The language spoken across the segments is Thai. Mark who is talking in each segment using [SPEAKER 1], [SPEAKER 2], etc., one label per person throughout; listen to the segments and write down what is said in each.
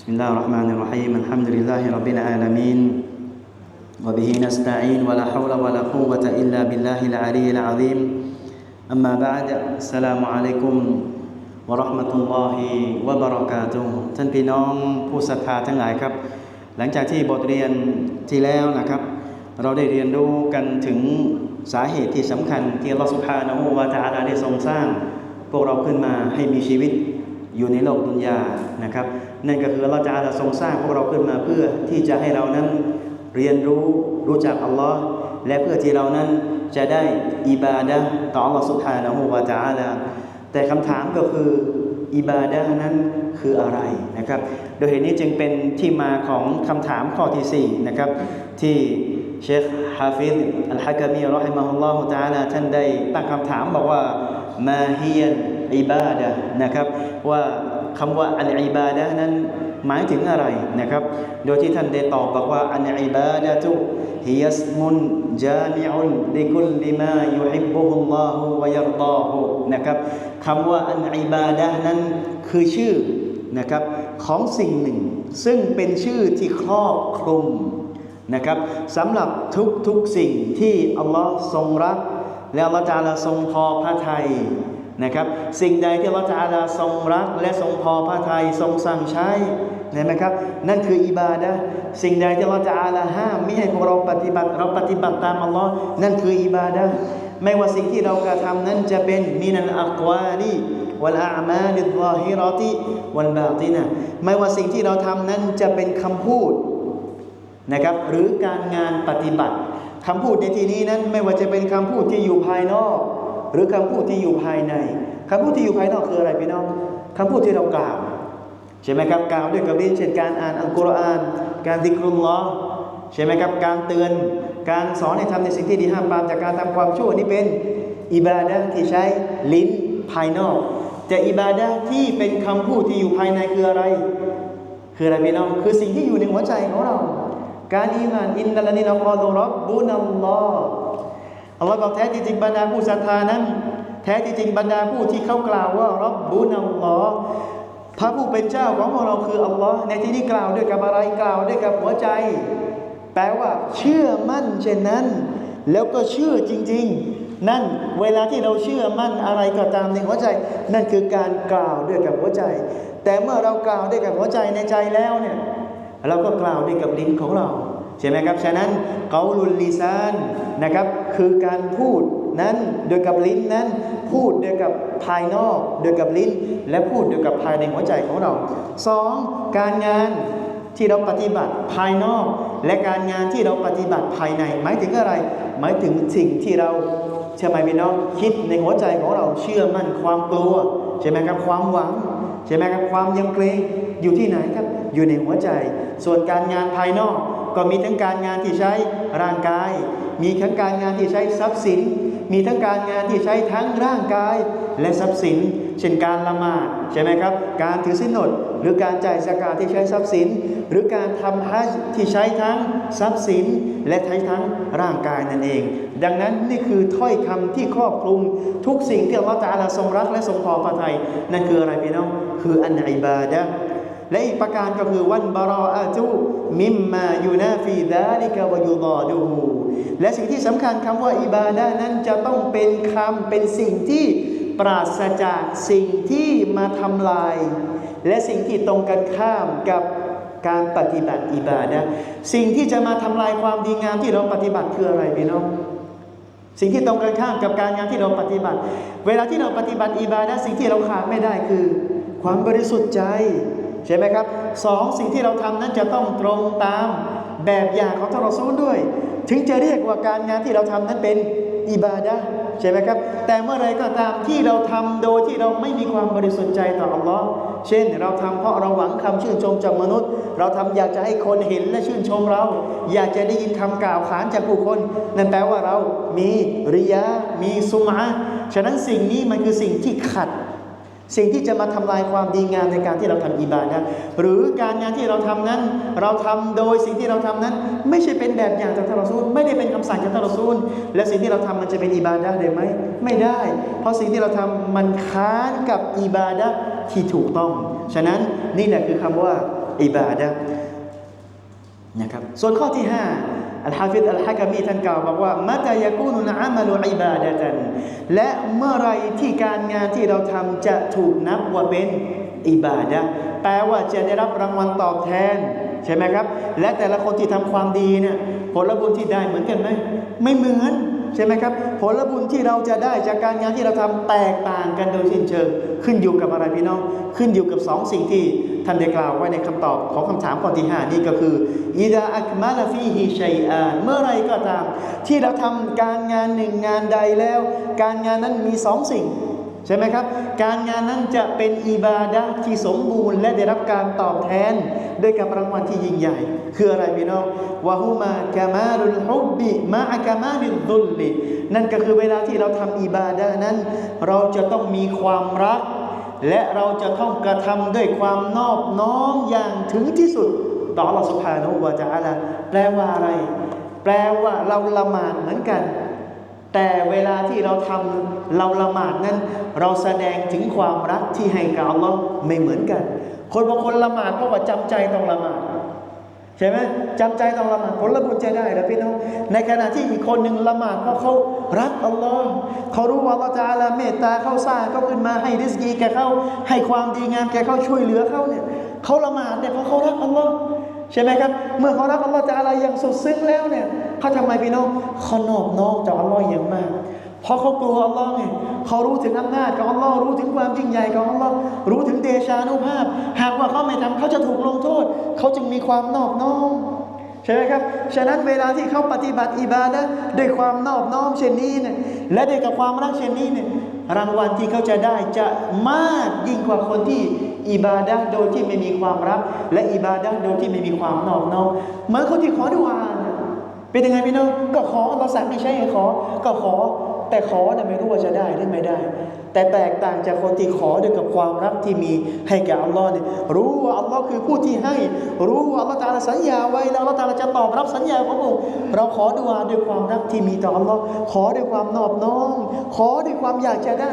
[SPEAKER 1] بسم الله الرحمن الرحيم الحمد لله رب العالمين وبه نستعين ولا حول ولا قوة إلا بالله العلي العظيم أما بعد السلام عليكم ورحمة الله وبركاته ท่านพี่น้องผู้ศรัทธาทั้งหลายครับ หลังจากที่บทเรียนที่แล้วนะครับ เราได้เรียนรู้กันถึงสาเหตุที่สำคัญที่อัลลอฮฺสุบฮานะฮูวะตะอาลาได้ทรงสร้าง พวกเราขึ้นมาให้มีชีวิต อยู่ในโลกดุนยานะครับ นั่นก็คืออัลลอฮฺจะอาลาทรงสร้างพวกเราขึ้นมาเพื่อที่จะให้เรานั้นเรียนรู้รู้จักอัลลอฮ์และเพื่อที่เรานั้นจะได้อิบาดะต่ออัลลอฮฺสุบฮานะฮูวะตะอาลาแต่คำถามก็คืออิบาดะนั้นคืออะไรนะครับ โดยเหตุนี้จึงเป็นที่มาของคำถามข้อที่4นะครับที่เชคฮาฟิซอัลฮะกามีรอฮิมะฮุลลอฮุตะอาลาท่านได้ตั้งคำถามบอกว่ามาฮียน อิบาดะนะครับ ว่าคำว่าอันอิบาดะนั้นหมายถึงอะไรนะครับ โดยที่ท่านได้ตอบบอกว่าอันอิบาดะตุฮิยัสมุนจามิอุนลิกุลลิมายุฮิบบุฮุลลอฮุวะยัรฎอฮุนะครับคำว่าอันอิบาดะนั้นคือชื่อนะครับของสิ่งหนึ่ง ซึ่งเป็นชื่อที่ครอบคลุมนะครับสำหรับทุกทุกสิ่งที่อัลลอฮ์ทรงรัก และอัลลอฮ์จาลาทรงพอพระทัย นะครับ สิ่งใดที่อัลลอาลาทรงรัก และทรงพอพระทัยทรงสั่งใช้เห็นไหมครับ นั่นคืออิบาดะสิ่งใดที่อัลลอาลาห้ามไม่ให้พวกเราปฏิบัติ เราปฏิบัติตามอัลลอฮ์นั่นคืออิบาดะไม่ว่าสิ่งที่เรากระทำนั้นจะเป็นมินัลอักวาลีวัลอามาลิลลาฮิรอติวัลบาตินะไม่ว่าสิ่งที่เราทำนั้นจะเป็นคำพูดนะครับ หรือการงานปฏิบัติคำพูดในที่นี้นั้นไม่ว่าจะเป็นคำพูดที่อยู่ภายนอก หรือคำพูดที่อยู่ภายในคำพูดที่อยู่ภายนอกคืออะไรพี่น้องคำพูดที่เรากล่าวใช่ไหมครับกล่าวด้วยกับลิ้เช่นการอ่านอัลกุรอาน การดิกรุลลอใช่ไหมครับการเตือน การสอนให้ทำในสิ่งที่ดีห้ามปรามจากการทำความชั่วนี่เป็นอิบาดะที่ใช้ลิ้นภายนอก แต่อิบาดะที่เป็นคำพูดที่อยู่ภายในคืออะไร คืออะไรพี่น้องคือสิ่งที่อยู่ในหัวใจของเรา การอีมานอินนัลลานีนกอลูรับบุนัลลอฮ อัลลอฮ์บอกแท้จริงบรรดาผู้ศรัทธานั้น แท้จริงบรรดาผู้ที่เขากล่าวว่ารับบุนัลลอฮ์พระผู้เป็นเจ้าของพวกเราคืออัลลอฮ์ในที่นี้กล่าวด้วยกับอะไรกล่าวด้วยกับหัวใจ แปลว่า เชื่อมั่นเช่นนั้น แล้วก็เชื่อจริง ๆ นั่นเวลาที่เราเชื่อมั่นอะไรก็ตามในหัวใจ นั่นคือการกล่าวด้วยกับหัวใจ แต่เมื่อเรากล่าวด้วยกับหัวใจในใจแล้วเนี่ยเราก็กล่าวด้วยกับลิ้นของเรา ใช่ไหมครับ ฉะนั้นเกาลุลลิซานนะครับ คือการพูดนั้นโดยกับลิ้นนั้น พูดโดยกับภายนอกโดยกับลิ้น และพูดโดยกับภายในหัวใจของเราสองการงานที่เราปฏิบัติภายนอก และการงานที่เราปฏิบัติภายใน หมายถึงอะไร หมายถึงสิ่งที่เราใช่ไหมพี่น้องคิดในหัวใจของเราเชื่อมั่นความกลัวใช่ไหมครับความหวังใช่ไหมครับความยำเกรงอยู่ที่ไหนครับอยู่ในหัวใจ ส่วนการงานภายนอก ก็มีทั้งการงานที่ใช้ร่างกาย มีทั้งการงานที่ใช้ทรัพย์สิน มีทั้งการงานที่ใช้ทั้งร่างกายและทรัพย์สิน เช่นการละหมาดใช่ไหมครับ การถือสินอดหรือการจ่ายสกาที่ใช้ทรัพย์สิน หรือการทำฮัจที่ใช้ทั้งทรัพย์สิน และใช้ทั้งร่างกายนั่นเอง ดังนั้นนี่คือถ้อยคำที่ครอบคลุมทุกสิ่งที่อัลลอฮฺตะอาลาทรงรักและทรงพอพระทัยนั่นคืออะไรพี่น้องคืออันอิบาดะ และอีกประการก็คือวันบารออาตุมิมมายูนาฟีดาลิกะวยุดอดูฮูและสิ่งที่สำคัญคำว่าอิบาดะนั้นจะต้องเป็นคำเป็นสิ่งที่ปราศจากสิ่งที่มาทำลาย และสิ่งที่ตรงกันข้ามกับการปฏิบัติอิบาดะสิ่งที่จะมาทำลายความดีงามที่เราปฏิบัติคืออะไรพี่น้องสิ่งที่ตรงกันข้ามกับการงานที่เราปฏิบัติ เวลาที่เราปฏิบัติอิบาดะสิ่งที่เราขาดไม่ได้คือ ความบริสุทธิ์ใจ ใช่ไหมครับสองสิ่งที่เราทำนั้นจะต้องตรงตามแบบอย่างของท่านรอซูลด้วย ถึงจะเรียกว่าการงานที่เราทำนั้นเป็นอิบาดะใช่ไหมครับ แต่เมื่อไรก็ตามที่เราทำโดยที่เราไม่มีความบริสุทธิ์ใจต่ออัลลอฮ์เช่น เราทำเพราะเราหวังคำชื่นชมจากมนุษย์ เราทำอยากจะให้คนเห็นและชื่นชมเรา อยากจะได้ยินคำกล่าวขานจากผู้คน นั่นแปลว่าเรามีริยะมีสุมาฉะนั้นสิ่งนี้มันคือสิ่งที่ขัด สิ่งที่จะมาทำลายความดีงามในการที่เราทำอิบาดะหรือการงานที่เราทำนั้น เราทำโดยสิ่งที่เราทำนั้น ไม่ใช่เป็นแบบอย่างจากท่านรอซูลไม่ได้เป็นคำสั่งจากท่านรอซูลและสิ่งที่เราทำมันจะเป็นอิบาดะได้ไหมไม่ได้ เพราะสิ่งที่เราทำมันค้านกับอิบาดะที่ถูกต้อง ฉะนั้นนี่แหละคือคำว่าอิบาดะนะครับส่วนข้อที่ห้า อัลฮะฟิดอัลฮะกามีท่านกล่าวบอกว่ามัตยากูนุนอามัลุอิบาดะตันและเมื่อไรที่การงานที่เราทำจะถูกนับว่าเป็นอิบาดะแปลว่าจะได้รับรางวัลตอบแทนใช่ไหมครับ และแต่ละคนที่ทำความดีเนี่ยผลบุญที่ได้เหมือนกันไหมไม่เหมือนใช่ไหมครับ ผลบุญที่เราจะได้จากการงานที่เราทำแตกต่างกันโดยสิ้นเชิง ขึ้นอยู่กับอะไรพี่น้อง ขึ้นอยู่กับสองสิ่งที่ ท่านได้กล่าวไว้ในคำตอบของคำถามข้อที่ห้านี่ก็คืออิดาอักมาลฟีฮิชัยอานเมื่อไรก็ตาม ที่เราทำการงานหนึ่งงานใดแล้ว การงานนั้นมีสองสิ่ง ใช่ไหมครับ การงานนั้นจะเป็นอิบาดะที่สมบูรณ์ และได้รับการตอบแทนด้วยกับรางวัลที่ยิ่งใหญ่ คืออะไรพี่น้องวะฮุมากามาลุลฮุบบิมาอะกามาลิลดุลลินั่นก็คือเวลาที่เราทำอิบาดะนั้น เราจะต้องมีความรัก และเราจะต้องกระทำด้วยความนอบน้อมอย่างถึงที่สุด ต่อ Allah Subhanahu wa Taala แปลว่าอะไร แปลว่าเราละหมาดเหมือนกัน แต่เวลาที่เราทำเราละหมาดนั้น เราแสดงถึงความรักที่ให้กับอัลลอฮ์ไม่เหมือนกัน คนบางคนละหมาดเพราะว่าจำใจต้องละหมาด ช่ไหมจำใจต้องละหมาดผลบุญจะได้แล้วพี่น้อง ในขณะที่อีกคนหนึ่งละหมาดเพราะเขารักอัลลอฮ์เขารู้ว่าอัลลอฮ์จะอาลาเมตตาเขาสร้างเขาขึ้นมาให้ริสกีแกเขาให้ความดีงามแกเขาช่วยเหลือเขาเนี่ยเขาละหมาดเนี่ยเพราะเขารักอัลลอฮ์ใช่ไหมครับ เมื่อเขารักอัลลอฮ์จะอะไรอย่างสุดซึ้งแล้วเนี่ยเขาทำไมพี่น้องเขานอบน้อมต่ออัลลอฮ์อย่างมาก เพราะเขากลัวอัลลอฮ์ไงเขารู้ถึงอำนาจของอัลลอฮ์รู้ถึงความยิ่งใหญ่ของอัลลอฮ์รู้ถึงเดชานุภาพ หากว่าเขาไม่ทำเขาจะถูกลงโทษ เขาจึงมีความนอบน้อมใช่ไหมครับ ฉะนั้นเวลาที่เขาปฏิบัติอิบาดะห์ด้วยความนอบน้อมเช่นนี้เนี่ยและด้วยกับความรักเช่นนี้เนี่ยรางวัลที่เขาจะได้จะมากยิ่งกว่าคนที่อิบาดะโดยที่ไม่มีความรัก และอิบาดะโดยที่ไม่มีความนอบน้อมเหมือนคนที่ขอดุอาเนี่ยเป็นยังไงพี่น้องก็ขอเราสั่งไม่ใช่ขอ ก็ขอ แต่ขอเนี่ยไม่รู้ว่าจะได้หรือไม่ได้ แต่แตกต่างจากคนที่ขอด้วยกับความรักที่มีให้แก่อัลลอฮ์เนี่ยรู้ว่าอัลลอฮ์คือผู้ที่ให้ รู้ว่าอัลลอฮ์ตะอาลาสัญญาไว้แล้วอัลลอฮ์ตาลาจะตอบรับสัญญาของพระองค์เราขอดุอาด้วยความรักที่มีต่ออัลลอฮ์ขอด้วยความนอบน้อมขอด้วยความอยากจะได้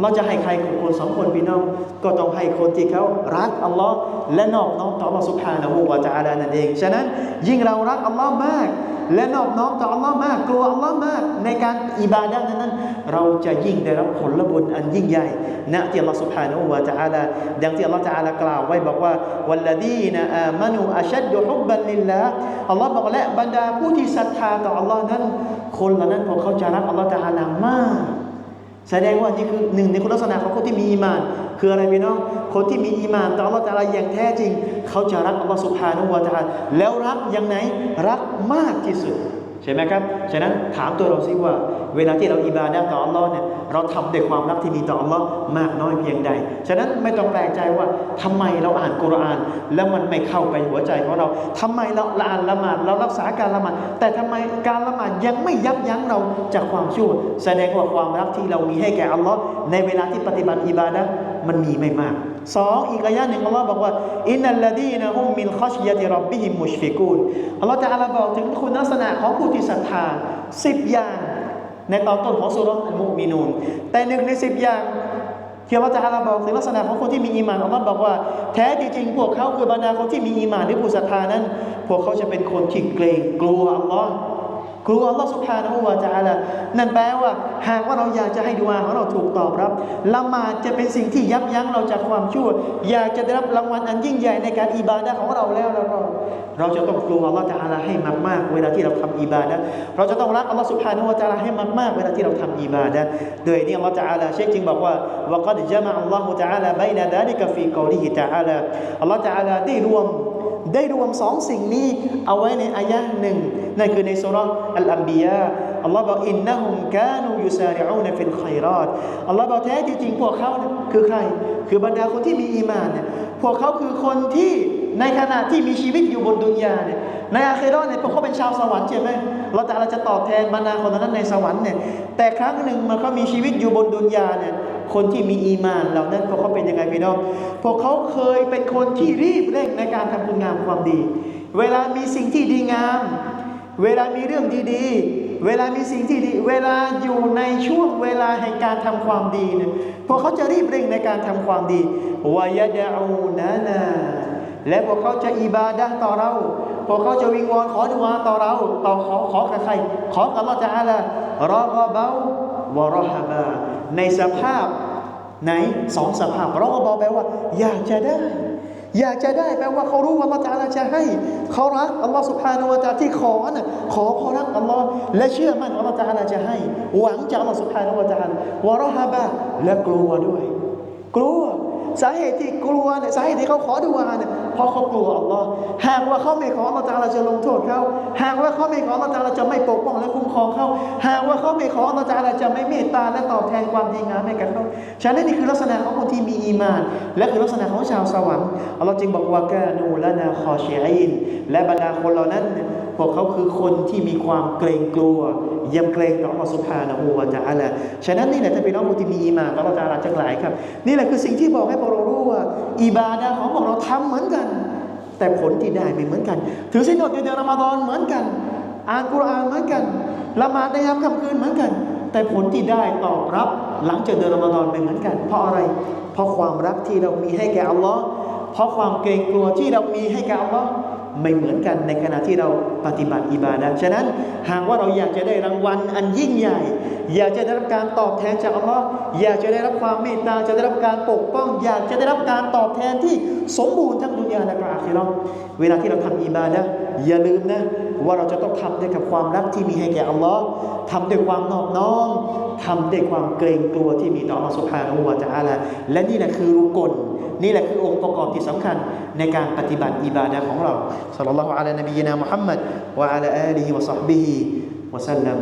[SPEAKER 1] เราจะให้ใครคนสองคนพี่น้อง ก็ต้องให้คนที่เขารักอัลลอฮ์และนอบน้อมต่ออัลลอฮ์สุบฮานะฮูวาจาลานั่นเอง ฉะนั้น ยิ่งเรารักอัลลอฮ์มาก และนอบน้อมต่ออัลลอฮ์มากกลัวอัลลอฮ์มาก ในการอิบาดะนั้น เราจะยิ่งได้รับผลบุญอันยิ่งใหญ่ณที่อัลลอฮ์สุบฮานะฮูวาจาลาดังที่อัลลอฮ์จาลากล่าวไว้บอกว่าวัลลดีนอามานูอัชัดดุฮุบบันลิลละอัลลอฮ์บอกและบรรดาผู้ที่ศรัทธาต่ออัลลอฮ์นั้น คนเหล่านั้นพวกเขาจะรักอัลลอฮ์จาลามาก แสดงว่านี่คือหนึ่งในคุณลักษณะของคนที่มีอีมาน คืออะไรพี่น้องคนที่มีอีมานต่ออัลลอฮ์ตะอาลาอย่างแท้จริง เขาจะรักอัลลอฮ์สุบฮานุวาตะอาแล้วรักอย่างไหนรักมากที่สุด ใช่ไหมครับ ฉะนั้นถามตัวเราสิว่า เวลาที่เราอิบาดะต่ออัลลอฮ์เนี่ย เราทำด้วยความรักที่มีต่ออัลลอฮ์มากน้อยเพียงใด ฉะนั้นไม่ต้องแปลกใจว่าทำไมเราอ่านกุรอาน แล้วมันไม่เข้าไปหัวใจของเราทำไมเราอ่านละหมาดเรารักษาการละหมาดแต่ทำไมการละหมาดยังไม่ยับยั้งเราจากความชั่ว แสดงว่าความรักที่เรามีให้แก่อัลลอฮ์ในเวลาที่ปฏิบัติอิบาดะมันมีไม่มากสองอีกอายะหนึ่งอัลลอฮ์บอกว่าอินนัลลดีนะฮุมมินคัชยะติรับบิฮิมมุชฟิกูนอัลลอฮ์จะอาลาบอกถึงคุณลักษณะของผู้ที่ศรัทธาสิบอย่าง ในตอนต้นของสุรอัลมุมินูนแต่หนึ่งในสิบอย่างที่อัลลอฮ์จะอาบอกถึงลักษณะของคนที่มีอีมานอัลลอฮ์บอกว่าแท้จริงพวกเขาคือบรรดาคนที่มีอีมานหรือผู้ศรัทธานั้น พวกเขาจะเป็นคนที่เกรงกลัวอัลลอฮ์ กลัวอัลลอฮ์สุบฮานะฮูวะตะอาลานั่นแปลว่า หากว่าเราอยากจะให้ดุอาของเราถูกตอบรับละหมาดจะเป็นสิ่งที่ยับยั้งเราจากความชั่ว อยากจะได้รับรางวัลอันยิ่งใหญ่ในการอิบาดะของเราแล้วแล้วก็เราจะต้องกลัวอัลลอฮ์ตะอาลาให้มาก ๆ เวลาที่เราทำอิบาดะเราจะต้องรักอัลลอฮ์สุบฮานะฮูวะตะอาลาให้มาก ๆ เวลาที่เราทำอิบาดะโดยนี้อัลลอฮ์ตะอาลาเชคจึงบอกว่าวะกัดจามะอัลลอฮุตะอาลาบัยนะดาลิกฟีกอลิฮิตะอาลาอัลลอฮ์ตะอาลาได้รวม ได้รวมสองสิ่งนี้เอาไว้ในอายะห์หนึ่งนั่นคือในสุรอัลอัมบียาอัลลอฮ์บอกอินนะฮุมกานูยุซาริอูนฟิลไครอตอัลลอฮ์บอกแท้จริงๆพวกเขาเนี่ยคือใคร คือบรรดาคนที่มีอีมานเนี่ยพวกเขาคือคนที่ในขณะที่มีชีวิตอยู่บนดุนยาเนี่ยในอาคิเราะห์เนี่ยพวกเขาเป็นชาวสวรรค์ใช่ไหมเราแต่เราจะตอบแทนบรรดาคนนั้นในสวรรค์เนี่ยแต่ครั้งหนึ่งมื่อเขามีชีวิตอยู่บนดุนยาเนี่ย คนที่มีอีมานเหล่านั้นพวกเขาเป็นยังไงพี่น้องพวกเขาเคยเป็นคนที่รีบเร่งในการทำคุณงามความดี เวลามีสิ่งที่ดีงาม เวลามีเรื่องดีๆ เวลามีสิ่งที่ดี เวลาอยู่ในช่วงเวลาแห่งการทำความดีเนี่ยพวกเขาจะรีบเร่งในการทำความดีวายาดาอูนานาและพวกเขาจะอิบาดะต่อเรา พวกเขาจะวิงวอนขอดุอาต่อเรา ต่อขอขอกับใคร ขอกับอัลลอฮฺจะอาลารอกเบา วะรฮาบาในสภาพไหนสองสภาพรอกอเบาแปลว่า อยากจะได้ อยากจะได้แปลว่าเขารู้ว่าอัลลอฮฺจะอาลาจะให้เขารักอัลลอฮฺสุบฮานาละตาที่ขอน่ะขอเพรารักอัลลอฮ์และเชื่อมั่นว่าอัลลอฮฺจะอาลาจะให้ หวังจากอัลลอฮฺสุบฮานาละตาลวะรฮาบาและกลัวด้วย กลัวสาเหตุที่กลัวเนี่ยสาเหตุที่เขาขอดูอาเนี่ย เพราะเขากลัวอัลลอฮ์หากว่าเขาไม่ขออัลลอฮ์ตาลาจะลงโทษเขาหากว่าเขาไม่ขออัลลอฮ์ตาลาจะไม่ปกป้องและคุ้มครองเขาหากว่าเขาไม่ขออัลลอฮ์ตาลาจะไม่เมตตาและตอบแทนความดีงามให้กับเขาฉะนั้นนี่คือลักษณะของคนที่มีอีมาน และคือลักษณะของชาวสวรรค์อัลลอฮ์จึงบอกว่ากานูละนาคอเชอินและบรรดาคนเหล่านั้นพวกเขาคือคนที่มีความเกรงกลัวยำเกรงต่ออัลลอฮ์สุบฮานะฮูวะตะอาลาฉะนั้นนี่แหละถ้าเป็นน้องคนที่มีอีมานต่ออัลลอฮ์ตะอาลาทั้งหลายครับ นี่แหละคือสิ่งที่บอกให้พวกเรารู้ว่าอิบาดะของพวกเราทำเหมือนกัน แต่ผลที่ได้ไม่เหมือนกัน ถือสินอดในเดือนรอมฎอนเหมือนกัน อ่านกุรอานเหมือนกัน ละหมาดในยามค่ำคืนเหมือนกัน แต่ผลที่ได้ตอบรับ หลังจากเดือนรอมฎอนไม่เหมือนกัน เพราะอะไร เพราะความรักที่เรามีให้แก่อัลลอฮ์เพราะความเกรงกลัวที่เรามีให้แก่อัลลอฮ์ ไม่เหมือนกันในขณะที่เราปฏิบัติอิบาดะฉะนั้นหากว่าเราอยากจะได้รางวัลอันยิ่งใหญ่ อยากจะได้รับการตอบแทนจากอัลลอฮ์อยากจะได้รับความเมตตาจะได้รับการปกป้อง อยากจะได้รับการตอบแทนที่สมบูรณ์ทั้งดุนยาและก็อาคิเราะห์เวลาที่เราทำอิบาดะอย่าลืมนะว่าเราจะต้องทำด้วยกับความรักที่มีให้แก่อัลลอฮ์ทำด้วยความนอบน้อมทำด้วยความเกรงกลัวที่มีต่ออัลลอฮ์สุบฮานะฮูวะตะอาลาและนี่แหละคือรุกล นี่แหละคือองค์ประกอบที่สำคัญในการปฏิบัติอิบาดะของเราสัลลัลลอฮุอะลัยฮินบียนามุฮัมมัดวะอะลาอาลีฮิวะศ็อฮบิฮิวะซัลลัม